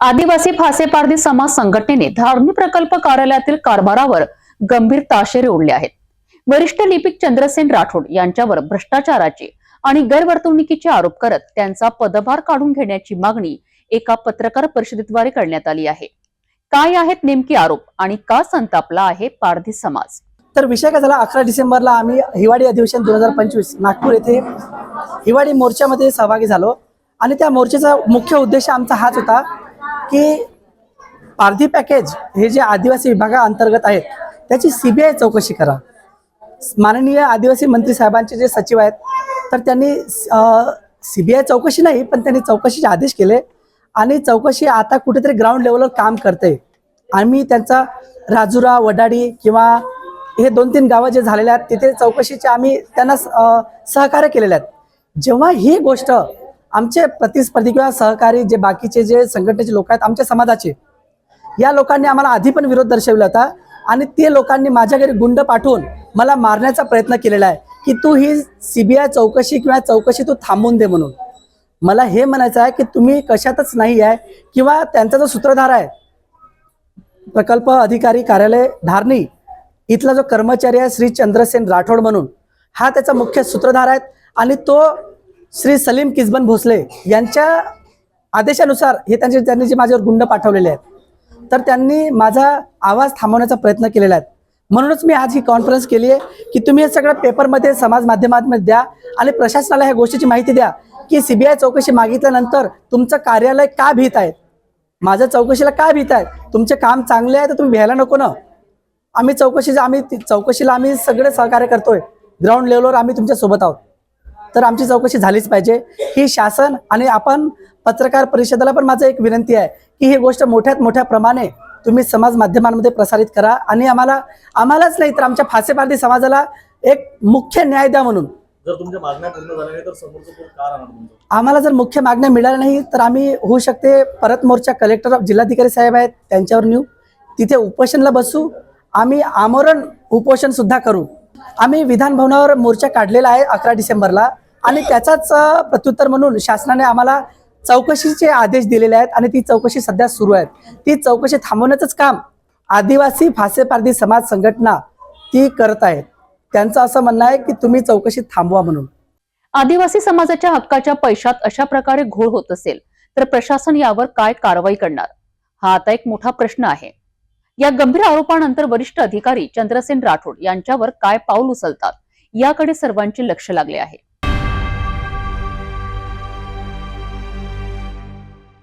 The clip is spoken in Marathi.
आदिवासी फासेपारदी समाज संघटनेने धार्मिक प्रकल्प कार्यालयातील कारभारावर गंभीर ताशेरे ओढले आहेत. वरिष्ठ लिपिक चंद्रसेन राठोड यांच्यावर भ्रष्टाचाराचे आणि गैरवर्तवणुकीचे आरोप करत त्यांचा पदभार काढून घेण्याची मागणी एका पत्रकार परिषदेद्वारे करण्यात आली आहे. काय आहेत नेमके आरोप आणि का संतापला आहे पारधी समाज? तर विषय काय झाला? अकरा डिसेंबरला आम्ही हिवाळी अधिवेशन दोन हजार पंचवीस नागपूर येथे हिवाळी मोर्चामध्ये सहभागी झालो. आणि त्या मोर्चाचा मुख्य उद्देश आमचा हाच होता की पारधी पॅकेज हे जे आदिवासी विभागाअंतर्गत आहेत त्याची सीबीआय चौकशी करा. माननीय आदिवासी मंत्री साहेबांचे जे सचिव आहेत तर त्यांनी सीबीआय चौकशी नाही पण त्यांनी चौकशीचे आदेश केले आणि चौकशी आता कुठेतरी ग्राउंड लेवलवर काम करते. आम्ही त्यांचा राजुरा वडाडी किंवा हे दोन तीन गावं जे झालेले आहेत तिथे चौकशीचे आम्ही त्यांना सहकार्य केलेले आहेत. जेव्हा ही गोष्ट आमचे प्रतिस्पर्धी किंवा सहकारी जे बाकीचे जे संघटनेचे लोक आहेत आमच्या समाजाचे या लोकांनी आम्हाला आधी पण विरोध दर्शविला होता आणि ते लोकांनी माझ्या घरी गुंड पाठवून मला मारण्याचा प्रयत्न केलेला आहे की तू ही सीबीआय चौकशी किंवा चौकशी तू थांबवून दे म्हणून. मला हे म्हणायचं आहे की तुम्ही कशातच नाही आहे किंवा त्यांचा जो सूत्रधार आहे प्रकल्प अधिकारी कार्यालय धारणी इथला जो कर्मचारी आहे श्री चंद्रसेन राठोड म्हणून हा त्याचा मुख्य सूत्रधार आहे आणि तो श्री सलीम किसबन भोसले यांच्या आदेशानुसार हे त्यांचे त्यांनी जे माझ्यावर गुंड पाठवलेले आहेत तर त्यांनी माझा आवाज थांबवण्याचा प्रयत्न केलेला आहे. म्हणूनच मी आज ही कॉन्फरन्स केली आहे की तुम्ही हे सगळं पेपरमध्ये समाज माध्यमांमध्ये द्या आणि प्रशासनाला ह्या गोष्टीची माहिती द्या की सीबीआय चौकशी मागितल्यानंतर तुमचं कार्यालय का भीत आहे? माझ्या चौकशीला का भीत आहे? तुमचे काम चांगले आहे तर तुम्ही भ्यायला नको ना. आम्ही चौकशीचा आम्ही चौकशीला आम्ही सगळे सहकार्य करतोय. ग्राउंड लेवलवर आम्ही तुमच्यासोबत आहोत. तर आमची चौकशी झालीच पाहिजे. ही शासन आणि आपण पत्रकार परिषदेला पण माझं एक विनंती आहे की ही गोष्ट मोठ्यात मोठ्या प्रमाणे तुम्ही समाज माध्यमांमध्ये प्रसारित करा आणि आम्हाला आम्हालाच नाही तर आमच्या फासेपारधी समाजाला एक मुख्य न्याय द्या म्हणून. जर तुमच्या मागण्या पूर्ण झाल्या नाही तर समोरचं कोण का राहणार तुमचं? आम्हाला जर मुख्य मागण्या मिळाल्या नाही तर आम्ही होऊ शकते. परत मोर्चा कलेक्टर जिल्हाधिकारी साहेब आहेत त्यांच्यावर नेऊ. तिथे उपोषणला बसू. आम्ही आमरण उपोषण सुद्धा करू. आम्ही विधान भवनावर मोर्चा काढलेला आहे अकरा डिसेंबरला. आणि त्याचाच प्रत्युत्तर म्हणून शासनाने आम्हाला चौकशीचे आदेश दिलेले आहेत आणि ती चौकशी सध्या सुरू आहे ती चौकशी थांबवण्याचंच काम आदिवासी फासेपारधी समाज संघटना ती करत आहेत. त्यांचं असं म्हणणं आहे की तुम्ही चौकशी थांबवा म्हणून. आदिवासी समाजाच्या हक्काच्या पैशात अशा प्रकारे घोळ होत असेल तर प्रशासन यावर काय कारवाई करणार? हा आता एक मोठा प्रश्न आहे. या गंभीर आरोपानंतर वरिष्ठ अधिकारी चंद्रसेन राठोड यांच्यावर काय पाऊल उचलतात याकडे सर्वांचे लक्ष लागले आहे.